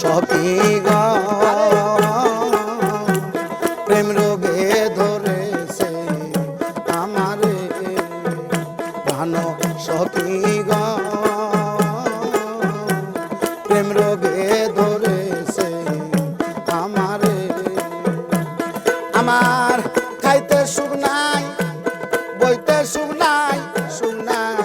সপি প্রেম রোগে ধরেছে আমারে। প্রাণ সপি প্রেম রোগে ধরেছে আমারে। আমার খাইতে সুখ নাই, বইতে সুখ নাই সুখ নাই।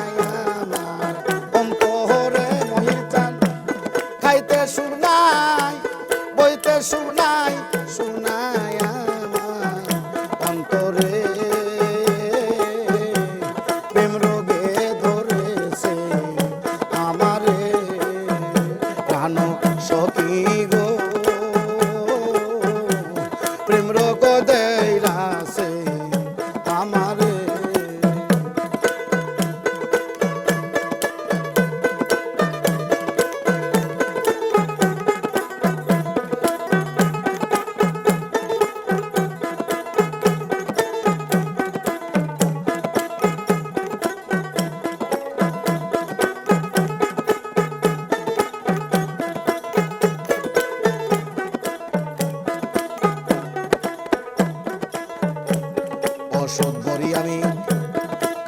শোধ করি আমি।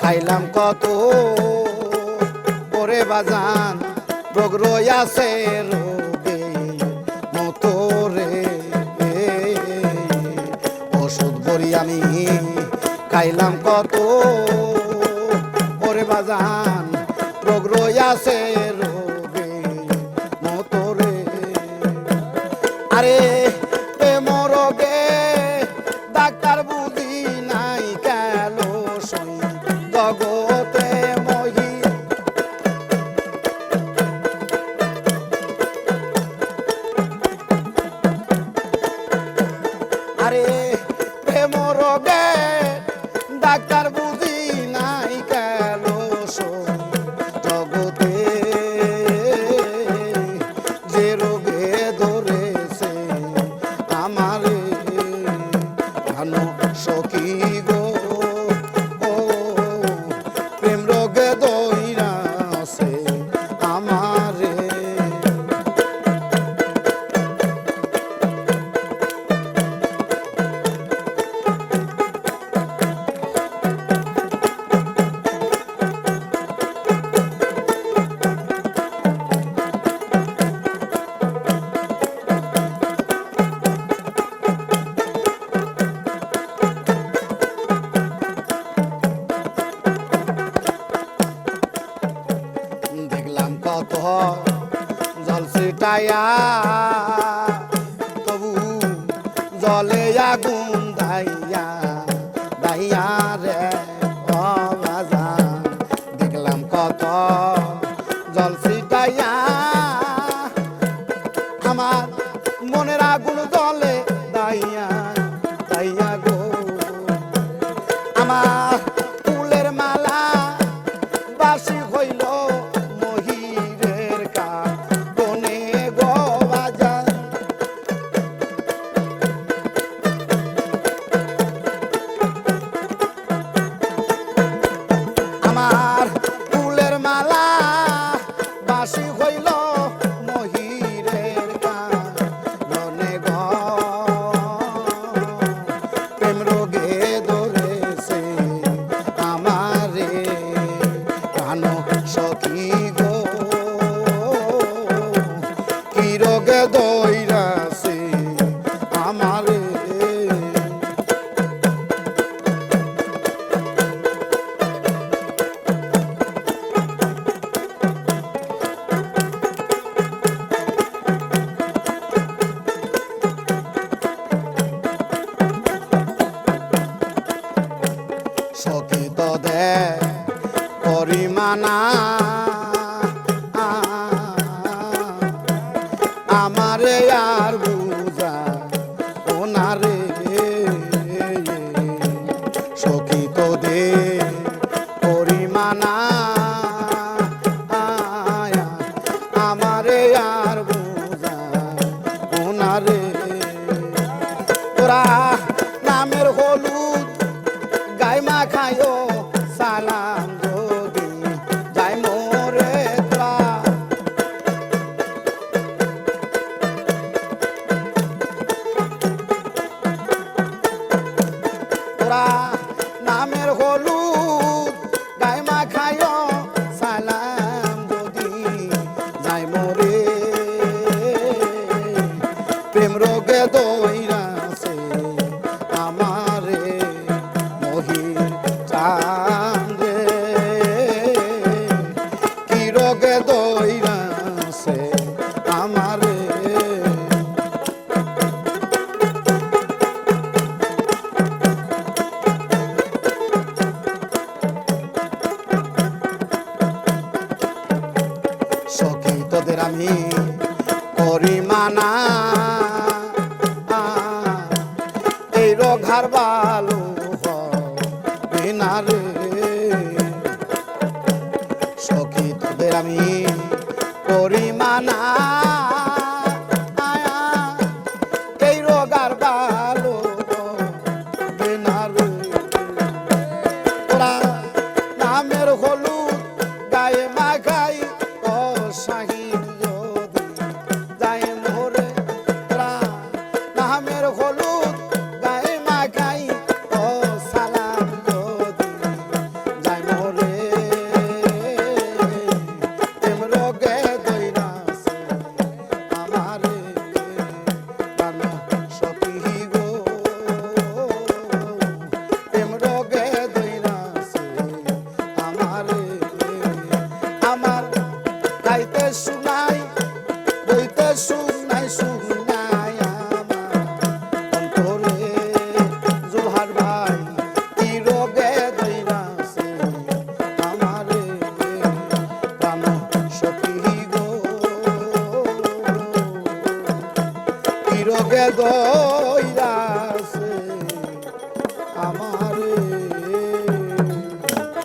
খাইলাম কত? পরে বাজান বগরই আছে রোগে মতো রে। ওষুধ করি আমি, খাইলাম কত? ওরে বাজান রোগ আছে রোগে 広がどい சார்ந்த ঘর বালো বিনারে সখী তোদের আমি পরিমানা এই রোগার বা 아이고